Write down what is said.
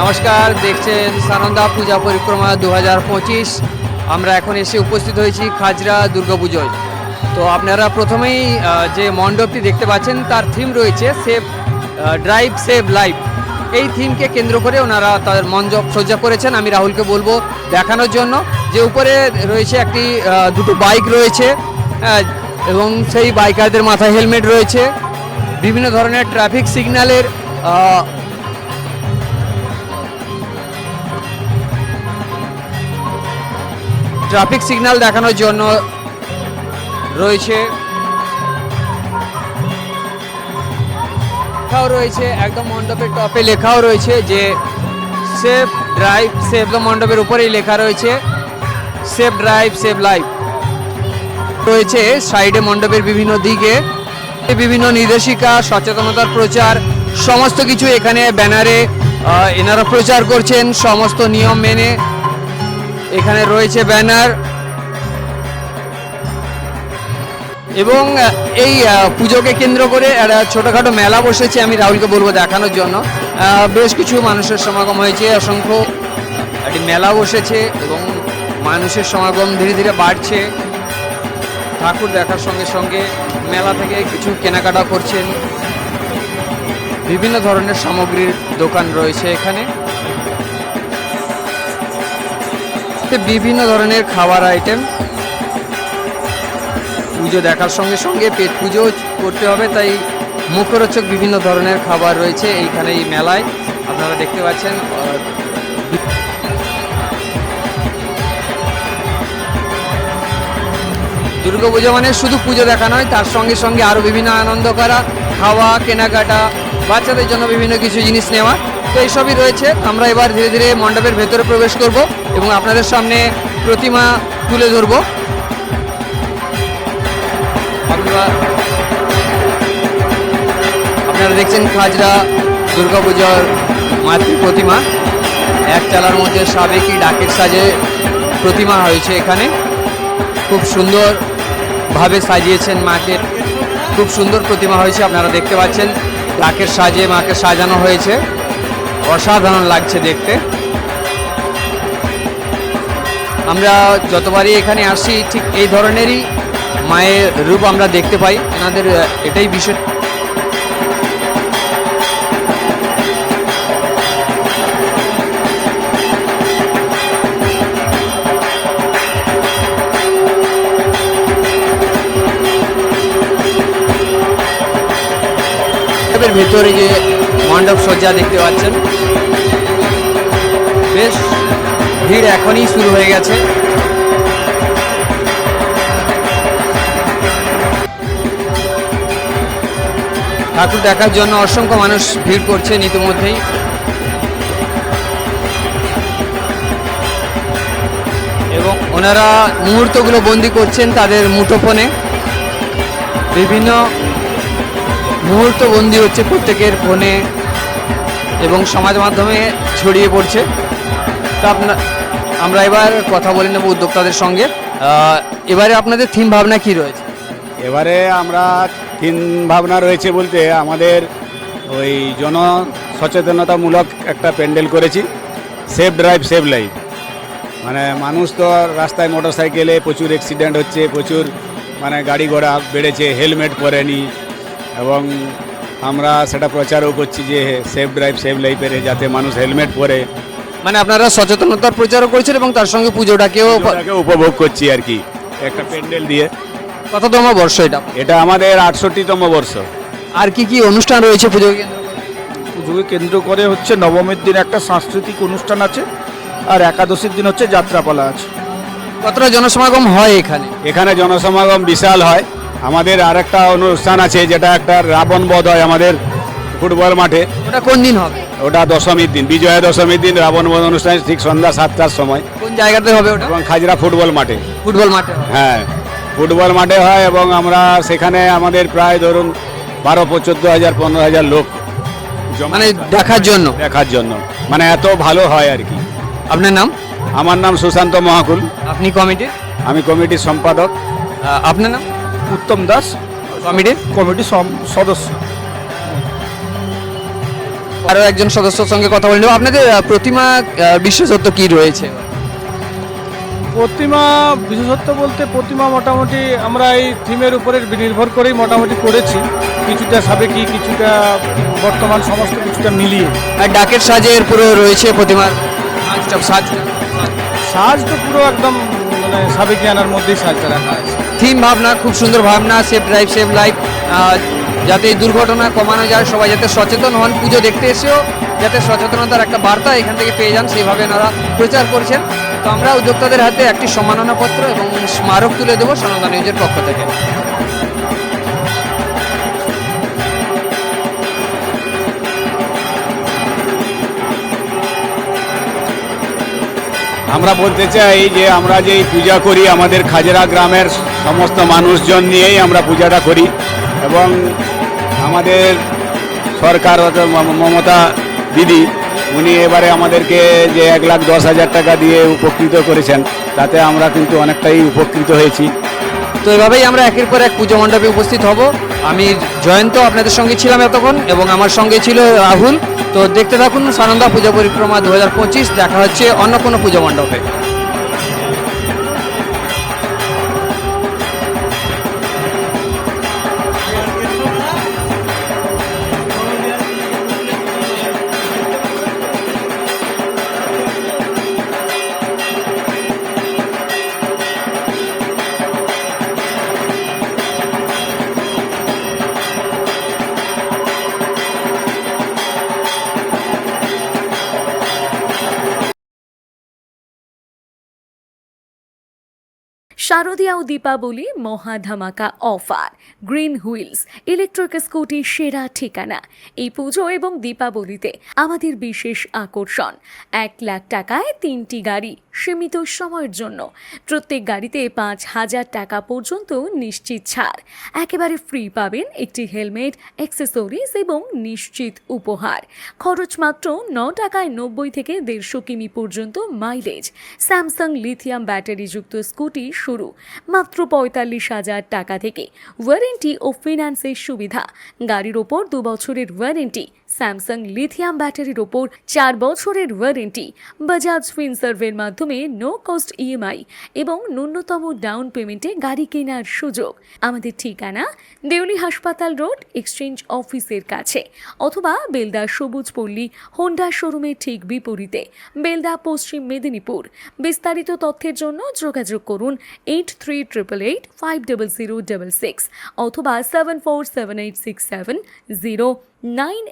নমস্কার, দেখছেন সানন্দা পূজা পরিক্রমা দু হাজার পঁচিশ। আমরা এখন এসে উপস্থিত হয়েছি খাজরা দুর্গাপুজোয়। তো আপনারা প্রথমেই যে মণ্ডপটি দেখতে পাচ্ছেন, তার থিম রয়েছে সেভ ড্রাইভ সেভ লাইফ এই থিমকে কেন্দ্র করে ওনারা তাদের মণ্ডপ সজ্জা করেছেন। আমি রাহুলকে বলব দেখানোর জন্য। যে উপরে রয়েছে একটি দুটো বাইক রয়েছে এবং সেই বাইকারদের মাথায় হেলমেট রয়েছে। বিভিন্ন ধরনের ট্রাফিক সিগন্যালের ট্রাফিক সিগন্যাল দেখানোর জন্য রয়েছে। লেখাও রয়েছে, একদম মণ্ডপের টপে লেখাও রয়েছে যে সেফ ড্রাইভ, সেফ মণ্ডপের উপরেই লেখা রয়েছে, সেফ ড্রাইভ সেভ লাইফ। রয়েছে সাইডে মণ্ডপের বিভিন্ন দিকে, বিভিন্ন নির্দেশিকা, সচেতনতার প্রচার, সমস্ত কিছু এখানে ব্যানারে এনারা প্রচার করছেন, সমস্ত নিয়ম মেনে এখানে রয়েছে ব্যানার। এবং এই পুজোকে কেন্দ্র করে একটা ছোটোখাটো মেলা বসেছে, আমি রাহুলকে বলব দেখানোর জন্য। বেশ কিছু মানুষের সমাগম হয়েছে, অসংখ্য একটি মেলা বসেছে এবং মানুষের সমাগম ধীরে ধীরে বাড়ছে। ঠাকুর দেখার সঙ্গে সঙ্গে মেলা থেকে কিছু কেনাকাটা করছেন। বিভিন্ন ধরনের সামগ্রীর দোকান রয়েছে এখানে। বিভিন্ন ধরনের খাবার আইটেম পুজো দেখার সঙ্গে সঙ্গে পেট পুজো করতে হবে, তাই মুখরোচক বিভিন্ন ধরনের খাবার রয়েছে এইখানে এই মেলায়। আপনারা দেখতে পাচ্ছেন দুর্গাপুজো মানে শুধু পুজো দেখা নয়, তার সঙ্গে সঙ্গে আরও বিভিন্ন আনন্দ করা, খাওয়া, কেনাকাটা, বাচ্চাদের জন্য বিভিন্ন কিছু জিনিস নেওয়া। তো এইসবই রয়েছে। আমরা এবার ধীরে ধীরে মণ্ডপের ভেতরে প্রবেশ করব এবং আপনাদের সামনে প্রতিমা তুলে ধরবো। আপনারা দেখছেন খাজরা দুর্গাপুজোর মাতৃ প্রতিমা। এক চালার মধ্যে সাবেকি ডাকের সাজে প্রতিমা হয়েছে এখানে। খুব সুন্দরভাবে সাজিয়েছেন মাকে। খুব সুন্দর প্রতিমা হয়েছে, আপনারা দেখতে পাচ্ছেন। ডাকের সাজে মাকে সাজানো হয়েছে। অসাধারণ লাগছে দেখতে। আমরা যতবারই এখানে আসি ঠিক এই ধরনেরই মায়ের রূপ আমরা দেখতে পাই। ওনাদের আহ, এটাই বিশেষ ভেতরে যে মণ্ডপ সজ্জা দেখতে পাচ্ছেন। বেশ, ভিড় এখনই শুরু হয়ে গেছে। ঠাকুর দেখার জন্য অসংখ্য মানুষ ভিড় করছেন ইতিমধ্যেই। এবং ওনারা মুহূর্তগুলো বন্দি করছেন তাদের মুঠোফোনে। বিভিন্ন মুহূর্ত বন্দি হচ্ছে প্রত্যেকের ফোনে। এবং সমাজ মাধ্যমে ছড়িয়ে পড়ছে। তা আপনার আমরা এবার কথা বলে নেব উদ্যোক্তাদের সঙ্গে। এবারে আপনাদের থিম ভাবনা কি রয়েছে? এবারে আমরা থিম ভাবনা রয়েছে বলতে আমাদের ওই জন সচেতনতামূলক একটা প্যান্ডেল করেছি সেফ ড্রাইভ, সেভ লাইফ। মানে মানুষ তো রাস্তায় মোটর সাইকেলে প্রচুর অ্যাক্সিডেন্ট হচ্ছে, প্রচুর মানে গাড়ি ঘোড়া বেড়েছে, হেলমেট পরেনি এবং আমরা সেটা প্রচারও করছি যে সেফ ড্রাইভ সেভ লাইফের যাতে মানুষ হেলমেট পরে। মানে আপনারা সচেতনতার প্রচারও করেছেন এবং তার সঙ্গে পুজোটাকেও উপভোগ করছি আর কি। একটা প্যান্ডেল দিয়ে। কততম বর্ষ এটা? এটা আমাদের আটষট্টিতম বর্ষ। আর কি কি অনুষ্ঠান রয়েছে পুজো কেন্দ্র পুজোকে কেন্দ্র করে হচ্ছে নবমীর দিন একটা সাংস্কৃতিক অনুষ্ঠান আছে আর একাদশীর দিন হচ্ছে যাত্রাপালা আছে। কতটা জনসমাগম হয় এখানে? এখানে জনসমাগম বিশাল হয়। আমাদের আর একটা অনুষ্ঠান আছে যেটা একটা রাবণ বধ হয় আমাদের ফুটবল মাঠে। ওটা কোন দিন হবে? ওটা দশমীর দিন বিজয়া দশমীর দিন রাবণ বধ অনুষ্ঠান ঠিক সন্ধ্যা সাতটার সময়। কোন জায়গাতে হবে ওটা? এবং খাজরা ফুটবল মাঠে। ফুটবল মাঠে হ্যাঁ ফুটবল মাঠে হয় এবং আমরা সেখানে আমাদের প্রায় ধরুন বারো চোদ্দ হাজার পনেরো হাজার লোক মানে দেখার জন্য? দেখার জন্য। মানে এত ভালো হয় আর কি। আপনার নাম? আমার নাম সুশান্ত মহাকুল। আপনি কমিটির? আমি কমিটির সম্পাদক। আপনার নাম? উত্তম দাস কমিটির কমিটির সদস্য। আরও একজন সদস্যর সঙ্গে কথা বলে নেব। আপনাদের প্রতিমা বিশেষত্ব কি রয়েছে? প্রতিমা বিশেষত্ব বলতে প্রতিমা মোটামুটি আমরা এই থিমের উপরে নির্ভর করেই মোটামুটি করেছি। কিছুটা সাবেকি কিছুটা বর্তমান সমস্ত কিছুটা মিলিয়ে। আর ডাকের সাজের পুরো রয়েছে প্রতিমার সাজটা সাজটা? সাজ তো পুরো একদম মানে সাবেকি আনার মধ্যেই সাজটা রাখা আছে। থিম ভাবনা, খুব সুন্দর ভাবনা, সেফ ড্রাইভ, সেফ লাইফ। যাতে এই দুর্ঘটনা কমানো যায়, সবাই যাতে সচেতন হন, পুজো দেখতে এসেও যাতে সচেতনতার একটা বার্তা এখান থেকে পেয়ে যান, সেইভাবে ওনারা প্রচার করছেন। তো আমরা উদ্যোক্তাদের হাতে একটি সম্মাননা পত্র এবং স্মারক তুলে দেবো সনাতন নিউজের পক্ষ থেকে। আমরা বলতে চাই যে আমরা যেই পূজা করি আমাদের খাজরা গ্রামের সমস্ত মানুষজন নিয়েই আমরা পূজাটা করি এবং আমাদের সরকার মমতা দিদি, উনি এবারে আমাদেরকে যে এক লাখ দশ হাজার টাকা দিয়ে উপকৃত করেছেন, তাতে আমরা কিন্তু অনেকটাই উপকৃত হয়েছি। তো এভাবেই আমরা একের পর এক পুজো মণ্ডপে উপস্থিত হব। আমি জয়ন্ত, আপনাদের সঙ্গে ছিলাম এতক্ষণ এবং আমার সঙ্গে ছিল রাহুল। তো দেখতে থাকুন সানন্দা পূজা পরিক্রমা দু হাজার পঁচিশ, দেখা হচ্ছে অন্য কোনো পুজো মণ্ডপে। শারদীয়া ও দীপাবলি মহা ধামাকা offer, green wheels, electric scooty, সেরা ঠিকানা। এই পুজো এবং দীপাবলিতে আমাদের বিশেষ আকর্ষণ, এক লাখ টাকায় তিনটি গাড়ি সীমিত সময়ের জন্য। প্রত্যেক গাড়িতে পাঁচ হাজার টাকা পর্যন্ত নিশ্চিত ছাড়। একেবারে ফ্রি পাবেন একটি হেলমেট অ্যাক্সেসরিজ এবং নিশ্চিত উপহার। খরচ মাত্র ন টাকায় নব্বই থেকে দেড়শো কিমি পর্যন্ত মাইলেজ স্যামসাং লিথিয়াম ব্যাটারিযুক্ত স্কুটি শুরু। মাত্র পঁয়তাল্লিশ হাজার টাকা থেকে ওয়ারেন্টি ও ফিনান্সের সুবিধা। গাড়ির ওপর দু বছরের ওয়ারেন্টি, স্যামসাং লিথিয়াম ব্যাটারির ওপর চার বছরের ওয়ারেন্টি, বাজাজ ফিনসার্ভের মাধ্যমে নো কস্ট ইএমআই এবং ন্যূনতম ডাউন পেমেন্টে গাড়ি কেনার সুযোগ। আমাদের ঠিকানা দেউলি হাসপাতাল রোড, এক্সচেঞ্জ অফিসের কাছে অথবা বেলদা সবুজ পল্লী, হোন্ডা শোরুমের ঠিক বিপরীতে। বেলদা পশ্চিম মেদিনীপুর। বিস্তারিত তথ্যের জন্য যোগাযোগ করুন eight three triple eight five double zero double six অথবা seven four seven eight six seven zero nine